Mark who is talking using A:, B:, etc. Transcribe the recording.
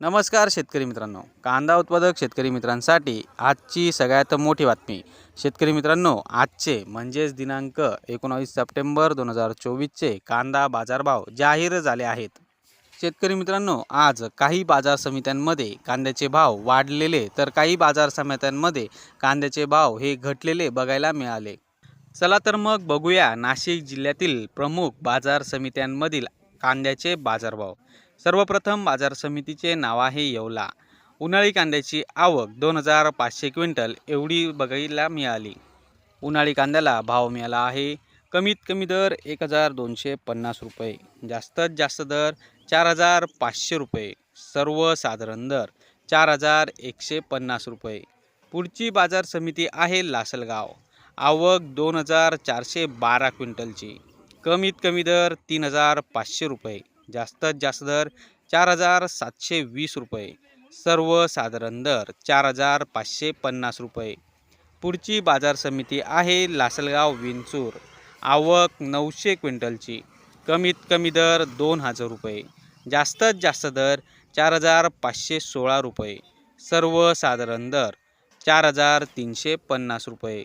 A: नमस्कार शेतकरी मित्रांनो. कांदा उत्पादक शेतकरी मित्रांसाठी आजची सगळ्यात मोठी बातमी. शेतकरी मित्रांनो आजचे म्हणजेच दिनांक एकोणावीस सप्टेंबर दोन हजार चोवीसचे कांदा बाजारभाव जाहीर झाले आहेत. शेतकरी मित्रांनो आज काही बाजार समित्यांमध्ये कांद्याचे भाव वाढलेले तर काही बाजार समित्यांमध्ये कांद्याचे भाव हे घटलेले बघायला मिळाले. चला तर मग बघूया नाशिक जिल्ह्यातील प्रमुख बाजार समित्यांमधील कांद्याचे बाजारभाव. सर्वप्रथम बाजार समितीचे नाव आहे येवला. उन्हाळी कांद्याची आवक दोन हजार पाचशे क्विंटल एवढी बघायला मिळाली. उन्हाळी कांद्याला भाव मिळाला आहे. कमीत कमी दर एक हजार दोनशे पन्नास रुपये. जास्तीत जास्त दर चार हजार पाचशे रुपये. सर्वसाधारण दर चार हजार एकशे पन्नास रुपये. पुढची बाजार समिती आहे लासलगाव. आवक दोन हजार चारशे बारा क्विंटलची. कमीत कमी दर तीन हजार पाचशे रुपये. जास्तीत जास्त दर चार हजार सातशे वीस रुपये. सर्वसाधारण दर चार हजार पाचशे पन्नास रुपये. पुढची बाजार समिती आहे लासलगाव विंचूर. आवक नऊशे क्विंटलची. कमीत कमी दर दोन हजार रुपये. जास्तीत जास्त दर चार हजार पाचशे सोळा रुपये. सर्वसाधारण दर चार हजार तीनशे पन्नास रुपये.